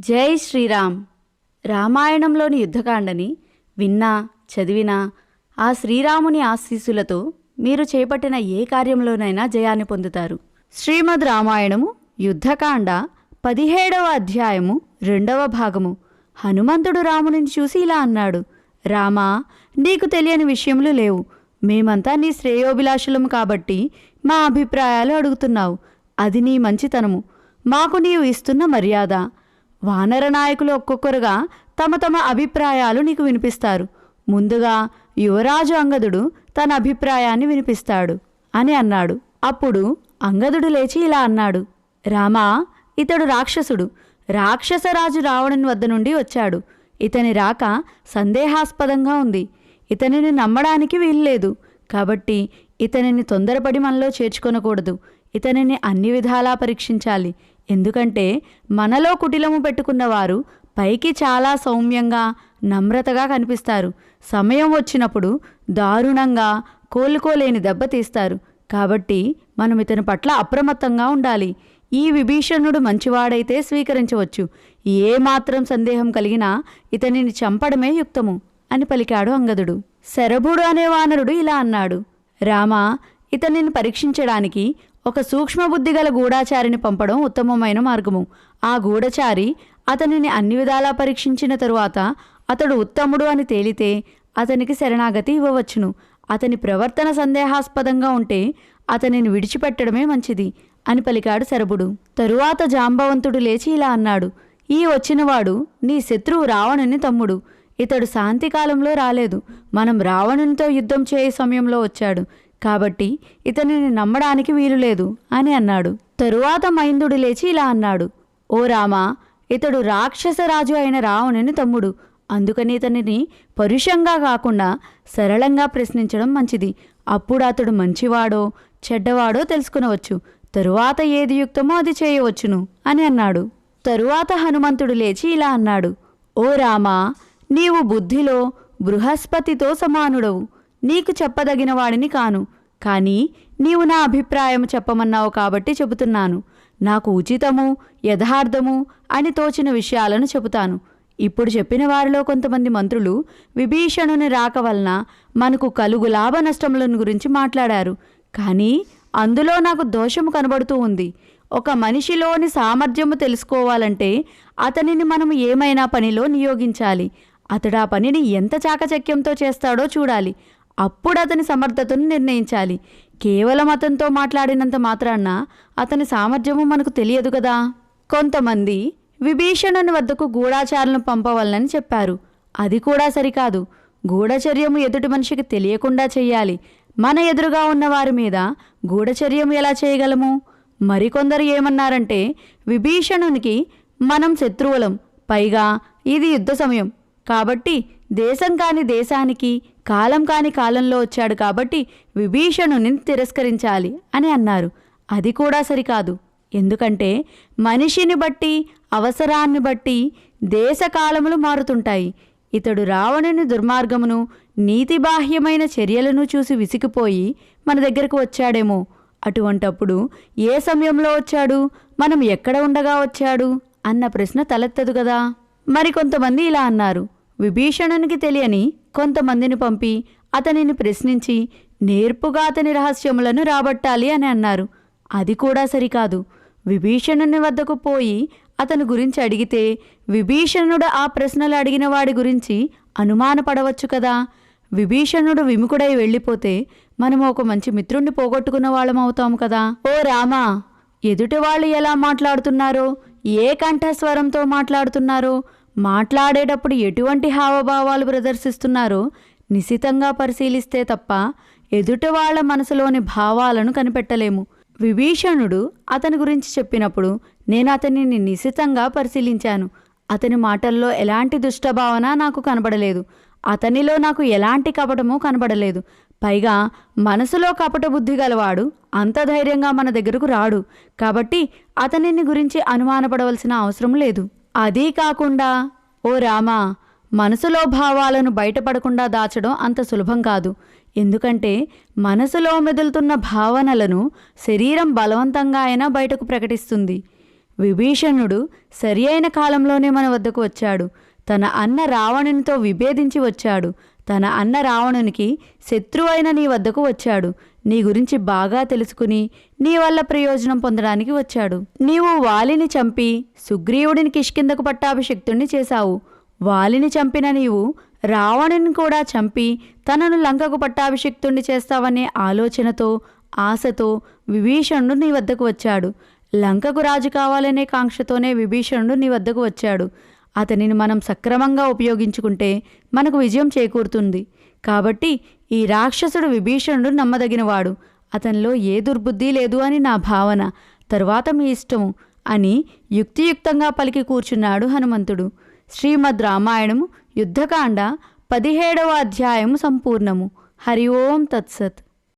జై శ్రీరామ్. రామాయణంలోని యుద్ధకాండని విన్నా చదివినా ఆ శ్రీరాముని ఆశీస్సులతో మీరు చేపట్టిన ఏ కార్యంలోనైనా జయాన్ని పొందుతారు. శ్రీమద్ రామాయణము యుద్ధకాండ పదిహేడవ అధ్యాయము రెండవ భాగము. హనుమంతుడు రామునిని చూసి ఇలా అన్నాడు రామా నీకు తెలియని విషయములు లేవు. మేమంతా నీ శ్రేయోభిలాషులము కాబట్టి మా అభిప్రాయాలు అడుగుతున్నావు. అది నీ మంచితనము. మాకు నీవు ఇస్తున్న మర్యాద. వానర నాయకులు ఒక్కొక్కరుగా తమ తమ అభిప్రాయాలు నీకు వినిపిస్తారు. ముందుగా యువరాజు అంగదుడు తన అభిప్రాయాన్ని వినిపిస్తాడు అని అన్నాడు. అప్పుడు అంగదుడు లేచి ఇలా అన్నాడు. రామా ఇతడు రాక్షసుడు. రాక్షసరాజు రావణుని వద్ద నుండి వచ్చాడు. ఇతని రాక సందేహాస్పదంగా ఉంది. ఇతనిని నమ్మడానికి వీల్లేదు. కాబట్టి ఇతనిని తొందరపడి మనలో చేర్చుకొనకూడదు. ఇతనిని అన్ని విధాలా పరీక్షించాలి. ఎందుకంటే మనలో కుటిలము పెట్టుకున్నవారు పైకి చాలా సౌమ్యంగా నమ్రతగా కనిపిస్తారు. సమయం వచ్చినప్పుడు దారుణంగా కోలుకోలేని దెబ్బతీస్తారు కాబట్టి మనం ఇతని పట్ల అప్రమత్తంగా ఉండాలి. ఈ విభీషణుడు మంచివాడైతే స్వీకరించవచ్చు. ఏ మాత్రం సందేహం కలిగినా ఇతనిని చంపడమే యుక్తము అని పలికాడు అంగదుడు. శరభుడు అనే వానరుడు ఇలా అన్నాడు. రామా ఇతనిని పరీక్షించడానికి ఒక సూక్ష్మబుద్ధి గల గూఢాచారిని పంపడం ఉత్తమమైన మార్గము. ఆ గూఢచారి అతనిని అన్ని విధాలా పరీక్షించిన తరువాత అతడు ఉత్తముడు అని తేలితే అతనికి శరణాగతి ఇవ్వవచ్చును. అతని ప్రవర్తన సందేహాస్పదంగా ఉంటే అతనిని విడిచిపెట్టడమే మంచిది అని పలికాడు శరభుడు. తరువాత జాంబవంతుడు లేచి ఇలా అన్నాడు ఈ వచ్చినవాడు నీ శత్రువు రావణుని తమ్ముడు. ఇతడు శాంతి కాలంలో రాలేదు. మనం రావణునితో యుద్ధం చేయ సమయంలో వచ్చాడు. కాబట్టి ఇతనిని నమ్మడానికి వీలు లేదు అని అన్నాడు. తరువాత మైందుడు లేచి ఇలా అన్నాడు. ఓ రామా ఇతడు రాక్షసరాజు అయిన రావణుని తమ్ముడు. అందుకని ఇతనిని పరుషంగా కాకుండా సరళంగా ప్రశ్నించడం మంచిది. అప్పుడు అతడు మంచివాడో చెడ్డవాడో తెలుసుకునవచ్చు. తరువాత ఏది యుక్తమో అది చేయవచ్చును అని అన్నాడు. తరువాత హనుమంతుడు లేచి ఇలా అన్నాడు. ఓ రామా నీవు బుద్ధిలో బృహస్పతితో సమానుడవు. నీకు చెప్పదగిన వాడిని కాను. కానీ నీవు నా అభిప్రాయం చెప్పమన్నావు కాబట్టి చెబుతున్నాను. నాకు ఉచితము యథార్థము అని తోచిన విషయాలను చెబుతాను. ఇప్పుడు చెప్పిన వారిలో కొంతమంది మంత్రులు విభీషణుని రాక వలన మనకు కలుగు లాభ నష్టములను గురించి మాట్లాడారు. కానీ అందులో నాకు దోషము కనబడుతూ ఉంది. ఒక మనిషిలోని సామర్థ్యము తెలుసుకోవాలంటే అతనిని మనం ఏమైనా పనిలో నియోగించాలి. అతడు ఆ పనిని ఎంత చాకచక్యంతో చేస్తాడో చూడాలి. అప్పుడు అతని సమర్థతను నిర్ణయించాలి. కేవలం అతనితో మాట్లాడినంత మాత్రాన అతని సామర్థ్యము మనకు తెలియదు కదా. కొంతమంది విభీషణుని వద్దకు గూఢాచారులను పంపవలనని చెప్పారు. అది కూడా సరికాదు. గూఢచర్యము ఎదుటి మనిషికి తెలియకుండా చేయాలి. మన ఎదురుగా ఉన్న వారి మీద గూఢచర్యం ఎలా చేయగలము? మరికొందరు ఏమన్నారంటే విభీషణునికి మనం శత్రువులం. పైగా ఇది యుద్ధ సమయం. కాబట్టి దేశం కాని దేశానికి కాలం కాని కాలంలో వచ్చాడు కాబట్టి విభీషణుని తిరస్కరించాలి అని అన్నారు. అది కూడా సరికాదు. ఎందుకంటే మనిషిని బట్టి అవసరాన్ని బట్టి దేశకాలములు మారుతుంటాయి. ఇతడు రావణుని దుర్మార్గమును నీతిబాహ్యమైన చర్యలను చూసి విసిగిపోయి మన దగ్గరకు వచ్చాడేమో. అటువంటప్పుడు ఏ సమయంలో వచ్చాడు? మనం ఎక్కడ ఉండగా వచ్చాడు? అన్న ప్రశ్న తలెత్తదు కదా. మరికొంతమంది ఇలా అన్నారు. విభీషణునికి తెలియని కొంతమందిని పంపి అతనిని ప్రశ్నించి నేర్పుగా అతని రహస్యములను రాబట్టాలి అని అన్నారు. అది కూడా సరికాదు. విభీషణుని వద్దకు పోయి అతని గురించి అడిగితే విభీషణుడు ఆ ప్రశ్నలు అడిగిన వాడి గురించి అనుమానపడవచ్చు కదా? విభీషణుడు విముఖుడై వెళ్ళిపోతే మనం ఒక మంచి మిత్రుణ్ణి పోగొట్టుకున్న వాళ్ళం అవుతాము కదా? ఓ రామా ఎదుటి వాళ్ళు ఎలా మాట్లాడుతున్నారో ఏ కంఠస్వరంతో మాట్లాడుతున్నారో మాట్లాడేటప్పుడు ఎటువంటి హావభావాలు ప్రదర్శిస్తున్నారో నిశితంగా పరిశీలిస్తే తప్ప ఎదుటి వాళ్ళ మనసులోని భావాలను కనిపెట్టలేము. విభీషణుడు అతని గురించి చెప్పినప్పుడు నేను అతనిని నిశితంగా పరిశీలించాను. అతని మాటల్లో ఎలాంటి దుష్టభావన నాకు కనబడలేదు. అతనిలో నాకు ఎలాంటి కపటమూ కనబడలేదు. పైగా మనసులో కపట బుద్ధి గలవాడు అంత ధైర్యంగా మన దగ్గరకు రాడు. కాబట్టి అతనిని గురించి అనుమానపడవలసిన అవసరం లేదు. అదీ కాకుండా ఓ రామా మనసులో భావాలను బయటపడకుండా దాచడం అంత సులభం కాదు. ఎందుకంటే మనసులో మెదులుతున్న భావనలను శరీరం బలవంతంగా అయినా బయటకు ప్రకటిస్తుంది. విభీషణుడు సరి అయిన కాలంలోనే మన వద్దకు వచ్చాడు. తన అన్న రావణునితో విభేదించి వచ్చాడు. తన అన్న రావణునికి శత్రువైన నీ వద్దకు వచ్చాడు. నీ గురించి బాగా తెలుసుకుని నీ వల్ల ప్రయోజనం పొందడానికి వచ్చాడు. నీవు వాలిని చంపి సుగ్రీవుడిని కిష్కిందకు పట్టాభిషిక్తుణ్ణి చేశావు. వాలిని చంపిన నీవు రావణుని కూడా చంపి తనను లంకకు పట్టాభిషిక్తుణ్ణి చేస్తావనే ఆలోచనతో ఆశతో విభీషణుడు నీ వద్దకు వచ్చాడు. లంకకు రాజు కావాలనే కాంక్షతోనే విభీషణుడు నీ వద్దకు వచ్చాడు. అతనిని మనం సక్రమంగా ఉపయోగించుకుంటే మనకు విజయం చేకూరుతుంది. కాబట్టి ఈ రాక్షసుడు విభీషణుడు నమ్మదగినవాడు. అతనిలో ఏ దుర్బుద్ధి లేదు అని నా భావన. తరువాత మీ ఇష్టము అని యుక్తియుక్తంగా పలికి కూర్చున్నాడు హనుమంతుడు. శ్రీమద్ రామాయణము యుద్ధకాండ పదిహేడవ అధ్యాయము సంపూర్ణము. హరి ఓం తత్సత్.